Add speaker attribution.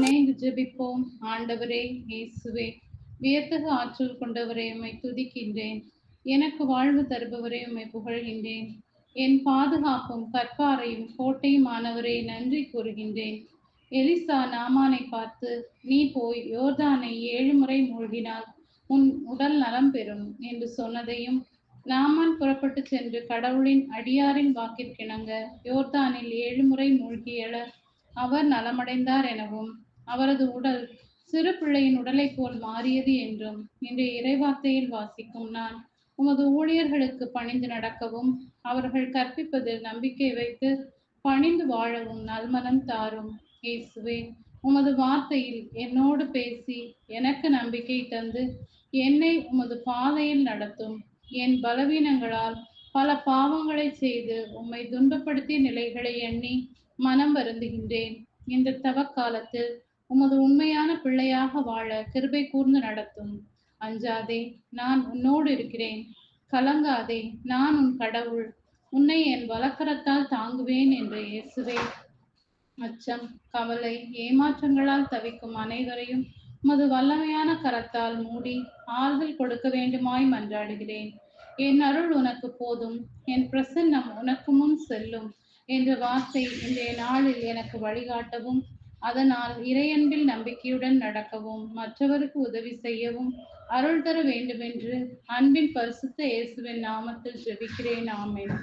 Speaker 1: ஜெபிப்போம் ஆண்டவரே இயேசுவே. வியத்தகு ஆற்றல் கொண்டவரே உம்மை துதிக்கின்றேன். எனக்கு வாழ்வு தருபவரே உம்மை புகழ்கின்றேன். என் பாதுகாப்பும் கற்பாரையும் கோட்டையுமானவரே நன்றி கூறுகின்றேன். எலிசா நாமானை பார்த்து நீ போய் யோர்தானை ஏழு முறை மூழ்கினால் உன் உடல் நலம் பெறும் என்று சொன்னதையும் நாமான் புறப்பட்டு சென்று கடவுளின் அடியாரின் வாக்கிற்கிணங்க யோர்தானில் ஏழு முறை மூழ்கி எழ அவர் நலமடைந்தார் எனவும் அவரது உடல் சிறு பிள்ளையின் உடலை போல் மாறியது என்றும் இன்றைய இறைவார்த்தையில் வாசிக்கும் நான் உமது ஊழியர்களுக்கு பணிந்து நடக்கவும் அவர்கள் கற்பிப்பதில் நம்பிக்கை வைத்து பணிந்து வாழவும் நல்மனம் தாரும். இயேசுவே உமது வார்த்தையில் என்னோடு பேசி எனக்கு நம்பிக்கை தந்து என்னை உமது பாதையில் நடத்தும். என் பலவீனங்களால் பல பாவங்களை செய்து உம்மை துன்பப்படுத்திய நிலைகளை எண்ணி மனம் வருந்துகின்றேன். இந்த தவக்காலத்தில் உமது உண்மையான பிள்ளையாக வாழ கிருபை கூர்ந்து நடத்தும். அஞ்சாதே நான் உன்னோடு இருக்கிறேன். கலங்காதே நான் உன் கடவுள். உன்னை என் வலக்கரத்தால் தாங்குவேன் என்று இயேசுவே. அச்சம் கவலை ஏமாற்றங்களால் தவிக்கும் அனைவரையும் உமது வல்லமையான கரத்தால் மூடி ஆறுதல் கொடுக்க வேண்டுமாய் மன்றாடுகிறேன். என் அருள் உனக்கு போதும். என் பிரசன்னம் உனக்கு முன் செல்லும். என்ற வார்த்தை இன்றைய நாளில் எனக்கு வழிகாட்டவும் அதனால் இறையன்பில் நம்பிக்கையுடன் நடக்கவும் மற்றவருக்கு உதவி செய்யவும் அருள் தர வேண்டுமென்று அன்பின் பரிசுத்த இயேசுவின் நாமத்தில் ஜெபிக்கிறேன். ஆமேன்.